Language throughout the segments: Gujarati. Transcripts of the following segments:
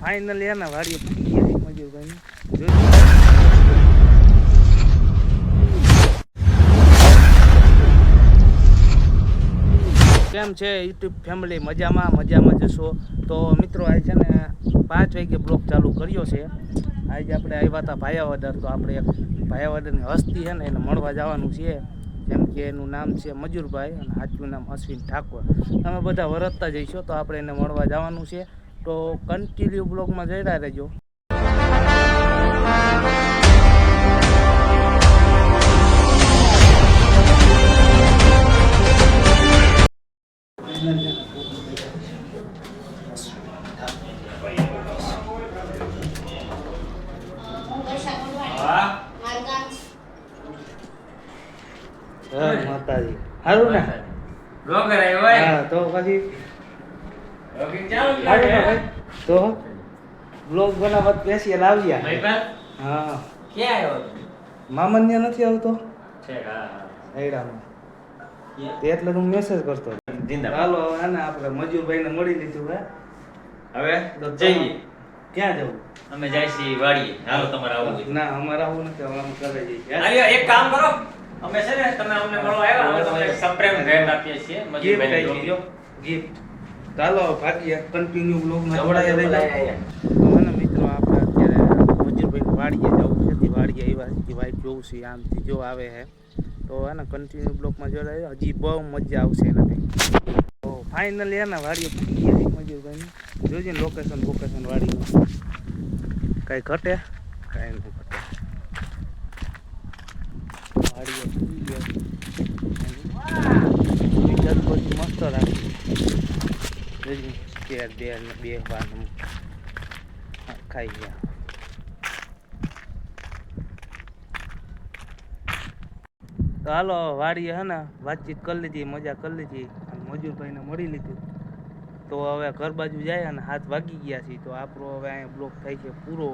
ફાઇનલી એના વાડીએ જોયું. કેમ છે યુટ્યુબ ફેમિલી મજામાં? મજામાં જશો તો મિત્રો આજે છે ને પાંચ વાગે બ્લોક ચાલુ કર્યો છે. આજે આપણે આવ્યા હતા ભાયાવદર. તો આપણે એક ભાયાવદરની હસ્તી છે ને એને મળવા જવાનું છે. જેમ કે એનું નામ છે મજૂરભાઈ અને સાચું નામ અશ્વિન ઠાકોર. તમે બધા વરતતા જઈશો તો આપણે એને મળવા જવાનું છે. તો કન્ટિન્યુ બ્લોગમાં જોઈતા રહેજો. માતાજી. સારું ને? ડોંગર કરાય હોય. હા તો પછી રોકી ચાલુ. ભાઈ? તો બ્લોગ બનાવવા બેસીએ લાવ્યા ભાઈબંધ, હા. કે આવ્યો મામન ને નથી આવતો. છે હા, તે એટલે હું મેસેજ કરતો જિંદા હાલો આને આપણે મજૂરભાઈને મળી લીધું હે. હવે તો જઈએ. ક્યાં જવું અમે જાય છીએ વાડીએ. હાલો તમારે આવવું ના અમારે આવું નથી અમે કરે જઈએ. એક કામ કરો. અમે છે ને તમે અમને મળવા આવ્યા અમે તમને સપ્રેમ ભેટ આપીએ છીએ મજૂરભાઈની આવી ગિફ્ટ ચાલો ભાગ્ય કન્ટિન્યુ બ્લોગમાં જોડાયા રહેજો. તો મિત્રો આપણે અત્યારે મજૂરભાઈ વાડીએ જવું છે. તે વાડીએ આવ્યા છે. વાઈફ જોઉં છે આમથી જો આવે છે તો એને કન્ટિન્યુ બ્લોકમાં જોડાય હજી બહુ મજા આવશે એનાથી. તો ફાઇનલી એના વાડીએ પૂરી ગયા છે જોજે લોકેશન લોકેશન વાડીનું. કાંઈ ઘટે? કાંઈ નહીં ઘટે વાડીએ પૂરી ગયા બધું મસ્ત રાખ્યું ચેર બેર બે વાર ખાઈ ગયા. તો હાલો, વાડીએ હે ને વાતચીત કરી લીધી, મજા કરી લીધી અને મજૂરભાઈને મળી લીધું. તો હવે ઘર બાજુ જાય અને હાથ વાગી ગયા છે. તો આપણો હવે અહીંયા બ્લોક થાય છે પૂરો.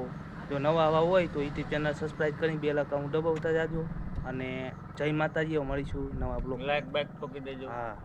જો નવા આવા હોય તો યુટ્યુબ ચેનલ સબસ્ક્રાઈબ કરી બે અકાઉન્ટ દબાવતા જાજો. અને જય માતાજી મળીશું નવા બ્લોગ લાઈક બાઈક ઠોકી દેજો. હા.